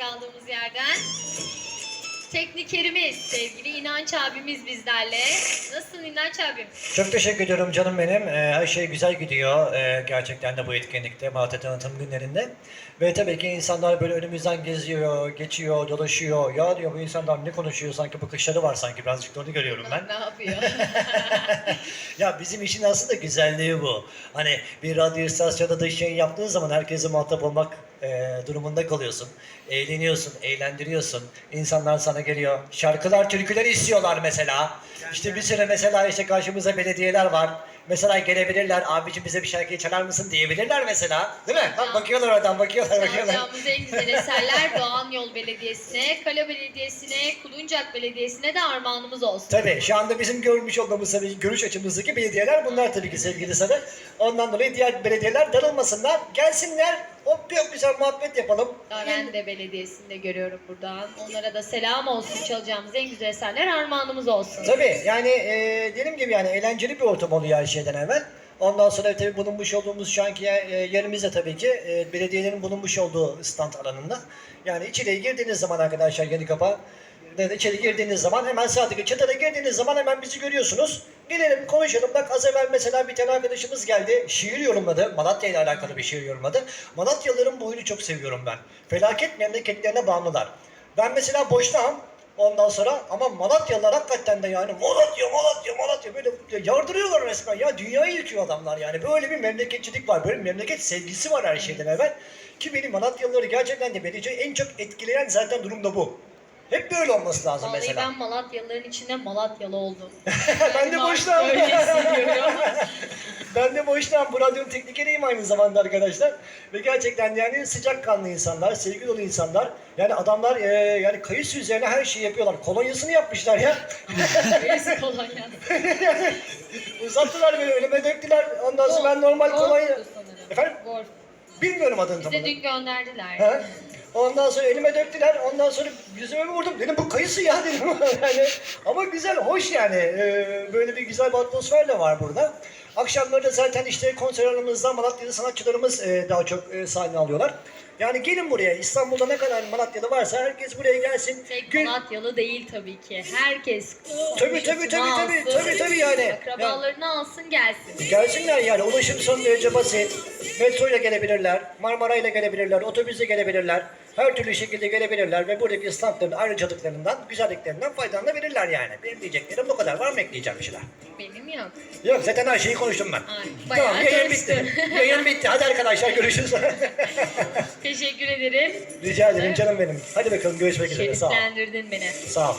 kaldığımız yerden. Teknikerimiz, sevgili İnanç abimiz bizlerle. Nasılsın İnanç abim? Çok teşekkür ediyorum canım benim. Ee, her şey güzel gidiyor ee, gerçekten de bu etkinlikte, Malatya Tanıtım Günlerinde. Ve tabii ki insanlar böyle önümüzden geziyor, geçiyor, dolaşıyor. Ya diyor bu insanlar ne konuşuyor sanki bakışları var sanki birazcık da onu görüyorum ben. Ne yapıyor? ya bizim işin aslında güzelliği bu. Hani bir radyo istasyonunda da yayın yaptığın zaman herkese muhatap olmak e, durumunda kalıyorsun. Eğleniyorsun, eğlendiriyorsun. İnsanlar sana geliyor. Şarkılar, türküler istiyorlar mesela. İşte bir süre mesela işte karşımıza belediyeler var. Mesela gelebilirler, abicim bize bir şarkıyı çalar mısın diyebilirler mesela. Değil mi? Bak bakıyorlar oradan, bakıyorlar, bakıyorlar. Çalacağımız en güzel eserler Doğan Yol Belediyesi'ne, Kale Belediyesi'ne, Kuluncak Belediyesi'ne de armağanımız olsun. Tabii şu anda bizim görmüş olduğumuz tabii görüş açımızdaki belediyeler bunlar tabii ki sevgili sana. Ondan dolayı diğer belediyeler darılmasınlar. Gelsinler. Hop bir güzel muhabbet yapalım. Darende Belediyesi'nde görüyorum buradan. Onlara da selam olsun. Çalacağımız en güzel eserler armağanımız olsun. Tabii yani e, dediğim gibi yani eğlenceli bir ortam oluyor her şeyden evvel. Ondan sonra tabii bulunmuş olduğumuz şu anki yer- e, yerimizde tabii ki e, belediyelerin bulunmuş olduğu stand alanında. Yani içeriye girdiğiniz zaman arkadaşlar yeni kapa de içeri girdiğiniz zaman hemen sağdaki çatıda girdiğiniz zaman hemen bizi görüyorsunuz. Gelelim konuşalım. Bak az evvel mesela bir tane arkadaşımız geldi. Şiir yorumladı. Malatya ile alakalı bir şiir yorumladı. Malatyalıların bu oyunu çok seviyorum ben. Felaket memleketlerine bağımlılar. Ben mesela boşnağım. Ondan sonra ama Malatyalılar hakikaten de yani Malatya, Malatya, Malatya böyle yardırıyorlar resmen. Ya dünyayı yıkıyor adamlar yani. Böyle bir memleketçilik var. Böyle bir memleket sevgisi var her şeyden evvel. Ki beni Malatyalıları gerçekten de beni en çok etkileyen zaten durum da bu. Hep böyle olması lazım Vallahi mesela. ben Malatyalıların içinde Malatyalı oldum. Ben de Yani boşnağım. Öyle hissediyorum. ben de boşnağım. Bu radyonun teknikeriyim aynı zamanda arkadaşlar. Ve gerçekten yani sıcakkanlı insanlar, sevgi dolu insanlar. Yani adamlar e, yani kayısı üzerine her şeyi yapıyorlar. Kolonyasını yapmışlar ya. Birisi kolonya. Uzattılar böyle önüme döktüler. Ondan sonra ben normal kolonya... Sanırım. Efendim? Golf. Bilmiyorum adını Bize olarak. dün gönderdiler. Ha? Ondan sonra elime döktüler. Ondan sonra yüzüme bir vurdum. Dedim bu kayısı ya dedim. yani, ama güzel, hoş yani. Ee, böyle bir güzel bir atmosfer de var burada. Akşamları da zaten işte konser alanımızda Malatyalı sanatçılarımız e, daha çok e, sahne alıyorlar. Yani gelin buraya. İstanbul'da ne kadar Malatyalı varsa herkes buraya gelsin. Tek Gül- Malatyalı değil tabii ki. Herkes Tabii, tabii, tabii, tabii, tabii, tabii yani. Akrabalarını alsın gelsin. Gelsinler yani ulaşım son derece basit. Metro ile gelebilirler, Marmara ile gelebilirler, otobüsle gelebilirler. Her türlü şekilde gelebilirler ve buradaki standların ayrıcalıklarından, güzelliklerinden faydalanabilirler yani. Benim diyeceklerim bu kadar. Var mı ekleyeceğim bir şeyler? Benim yok. Yok zaten her şeyi konuştum ben. Ay, bayağı tamam yayın bitti. yayın bitti. Hadi arkadaşlar görüşürüz. Teşekkür ederim. Rica ederim canım benim. Hadi bakalım görüşmek üzere. Sağ ol. Beni. Sağ ol.